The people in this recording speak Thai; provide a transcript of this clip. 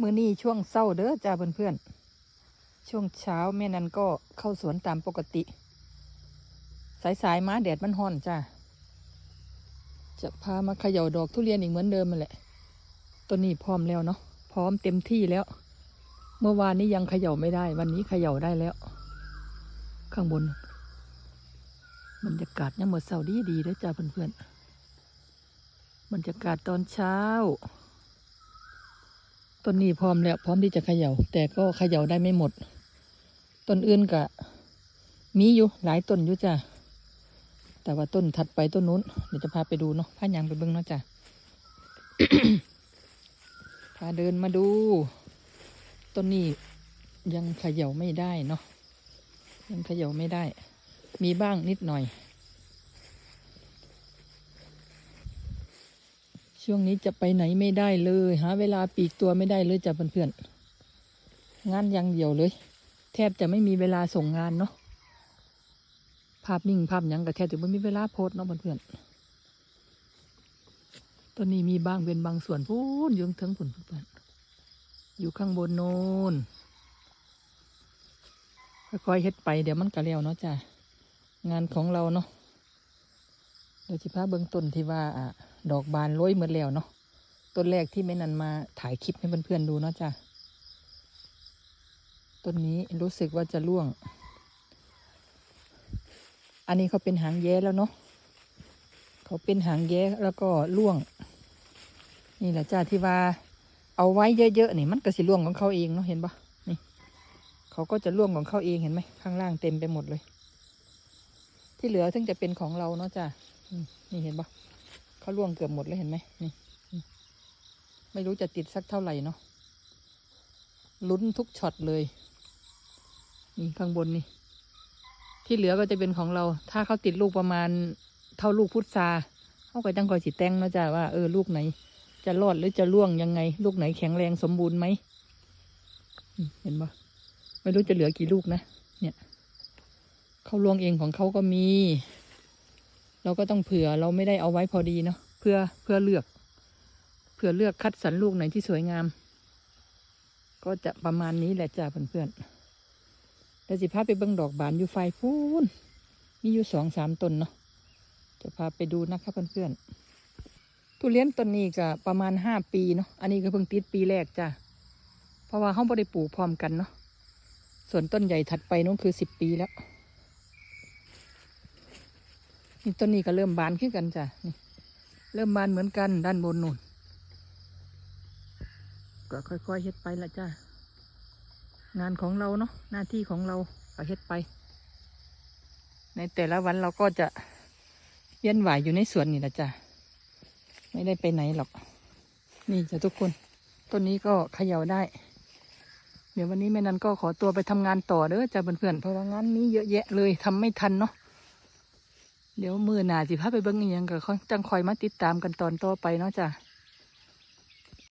มื้อนี้ช่วงเศร้าเด้อจ้าเพื่อนๆ ช่วงเช้าแม่นันก็เข้าสวนตามปกติ สายๆมาแดดมันฮ้อนจ้าจะพามาเขย่าดอกทุเรียนอีกเหมือนเดิมมาแหละตัวนี้พร้อมแล้วเนาะพร้อมเต็มที่แล้ว เมื่อวานนี้ยังเขย่าไม่ได้ วันนี้เขย่าได้แล้ว ข้างบนบรรยากาศยังหมดเสาดีดีเด้อจ้าเพื่อนๆบรรยากาศตอนเช้า ต้นนี้พร้อมแล้วพร้อมที่จะเขยา่า แต่ก็เขย่าได้ไม่หมด ต้นอื่นก็มีอยู่หลายต้นอยู่จ้ะแต่ว่าต้นถัดไปต้นนู้นเดี๋ยวจะพาไปดูเนาะพายางไปเบิ้งเนาะจ้ะพาเดินมาดู ต้นนี้ยังเขย่าไม่ได้เนาะยังเขย่าไม่ได้ มีบ้างนิดหน่อย ช่วงนี้จะไปไหนไม่ได้เลยหาเวลาปีกตัวไม่ได้เลยจ้ะเพื่อนๆงานอยังเดียวเลย แทบจะไม่มีเวลาส่งงานเนาะภาพนิ่งภาพยังก็แทบจะไม่มีเวลาโพสเนาะเพื่อนๆตัวนี้มีบางเป็นบางส่วนพูนอยืงถึงผุนเพื่อนๆอยู่ข้างบนโน้นค่อยๆเฮ็ดไปเดี๋ยวมันก็แล้วเนาะจ้ะงานของเราเนาะเดี๋ยวจิพาเบื้องต้นที่ว่าอะ ดอกบานโรยหมดแล้วเนาะต้นแรกที่แม่นันมาถ่ายคลิปให้เพื่อนๆดูเนาะจ้ะต้นนี้รู้สึกว่าจะร่วง อันนี้เขาเป็นหางแย้แล้วเนาะเขาเป็นหางแย้แล้วก็ร่วง นี่แหละจ้าที่ว่าเอาไว้เยอะๆนี่มันก็สิร่วงของเขาเองเนาะเห็นปะนี่เขาก็จะร่วงของเขาเองเห็นไหมข้างล่างเต็มไปหมดเลย ที่เหลือซึ่งจะเป็นของเราเนาะจ้ะอืมนี่เห็นปะ เขาล่วงเกือบหมดเลยเห็นไหมนี่ ไม่รู้จะติดสักเท่าไหร่เนาะ ลุ้นทุกช็อตเลย นี่ข้างบนนี่ ที่เหลือก็จะเป็นของเรา ถ้าเขาติดลูกประมาณเท่าลูกพุทราเขาก็จังคอยสิแตงเนาะจ้ะว่าเออลูกไหน จะรอดหรือจะล่วงยังไง ลูกไหนแข็งแรงสมบูรณ์ไหม เห็นปะไม่รู้จะเหลือกี่ลูกนะ เนี่ย เขาล่วงเองของเขาก็มี เราก็ต้องเผื่อเราไม่ได้เอาไว้พอดีเนาะ พื่อเพื่อเลือก เพื่อเลือกคัดสรรลูกไหนที่สวยงาม ก็จะประมาณนี้แหละจ้าเพื่อนๆแล้วสิพาไปเบิ้งดอกบานอยู่ไฟพูนมีอยู่สองสามต้นเนาะจะพาไปดูนะคะเพื่อนๆทุเรียนต้นนี้ก็ประมาณห้าปีเนาะอันนี้ก็เพิ่งติดปีแรกจ้าเพราะว่าเขาไม่ได้ปลูกพร้อมกันเนาะส่วนต้นใหญ่ถัดไปนู้นคือสิบปีแล้วนี่ต้นนี้ก็เริ่มบานขึ้นกันจ้ะนี่ เริ่มบานเหมือนกันด้านบนนู่น ก็ค่อยๆเฮ็ดไปละจ้างานของเราเนาะหน้าที่ของเราก็เฮ็ดไป ในแต่ละวันเราก็จะเวียนไหวอยู่ในสวนนี่ละจ้ะไม่ได้ไปไหนหรอก นี่จ้ะทุกคนต้นนี้ก็เขย่าได้ เดี๋ยววันนี้แม่นันก็ขอตัวไปทำงานต่อเด้อจ้ะเพื่อนๆเพราะว่างานนี้เยอะแยะเลยทำไม่ทันเนาะ เดี๋ยวมือหนาสิพาไปเบิ้งอีกยังก็จังคอยมาติดตามกันตอนต่อไปเนาะจ้ะ